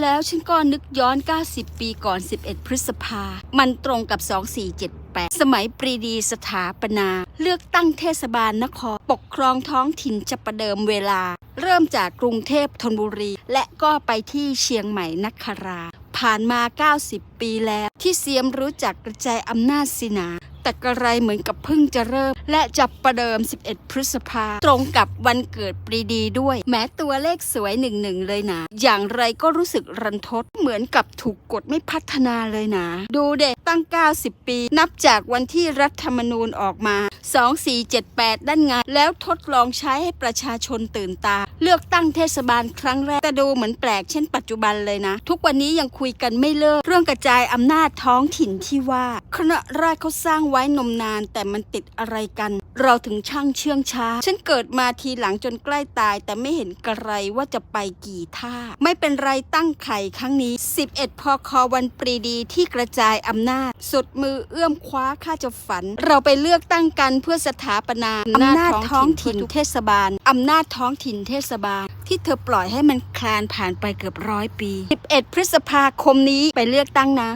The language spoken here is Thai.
แล้วฉันก็นึกย้อน 90 ปีก่อน 11 พฤษภา มันตรงกับ 2478 สมัยปรีดีสถาปนา เลือกตั้งเทศบาลนคร ปกครองท้องถิ่นจะประเดิมเวลา เริ่มจากกรุงเทพธนบุรี และก็ไปที่เชียงใหม่นคราผ่านมา 90 ปีแล้วที่เสียมรู้จักกระจายอำนาจสินา แต่กระไรเหมือนกับเพิ่งจะเริ่ม และจะประเดิม 11 พฤษภา ตรงกับวันเกิดปรีดีด้วย แม้ตัวเลขสวยหนึ่งหนึ่งเลยนะ อย่างไรก็รู้สึกรันทดเหมือนกับถูกกดไม่พัฒนาเลยนะ ดูเด็กตั้ง 90 ปี นับจากวันที่รัฐธรรมนูญออกมา 2478 ด้านงาน แล้วทดลองใช้ให้ประชาชนตื่นตา เลือกตั้งเทศบาลครั้งแรกแต่ดูเหมือนแปลกเช่นปัจจุบันเลยนะ ทุกวันนี้ยังคุยกันไม่เลิกเรื่องกระจายอำนาจท้องถิ่นที่ว่าคณะราษฎรเขาสร้างไว้นมนานแต่มันติดอะไรกัน เราถึงช่างเชื่องช้า ฉันเกิดมาทีหลังจนใกล้ตาย แต่ไม่เห็นกระไรว่าจะไปกี่ท่า ไม่เป็นไรตั้งไข่ครั้งนี้ 11พควันปรีดีที่กระจายอำนาจ สุดมือเอื้อมคว้าข้าจะฝัน เราไปเลือกตั้งกันเพื่อสถาปนาอำนาจท้องถิ่นเทศบาลอำนาจท้องถิ่นเทศบาล ที่เธอปล่อยให้มันคลานผ่านไปเกือบร้อยปี 11 พฤษภาคมนี้ไปเลือกตั้งนะ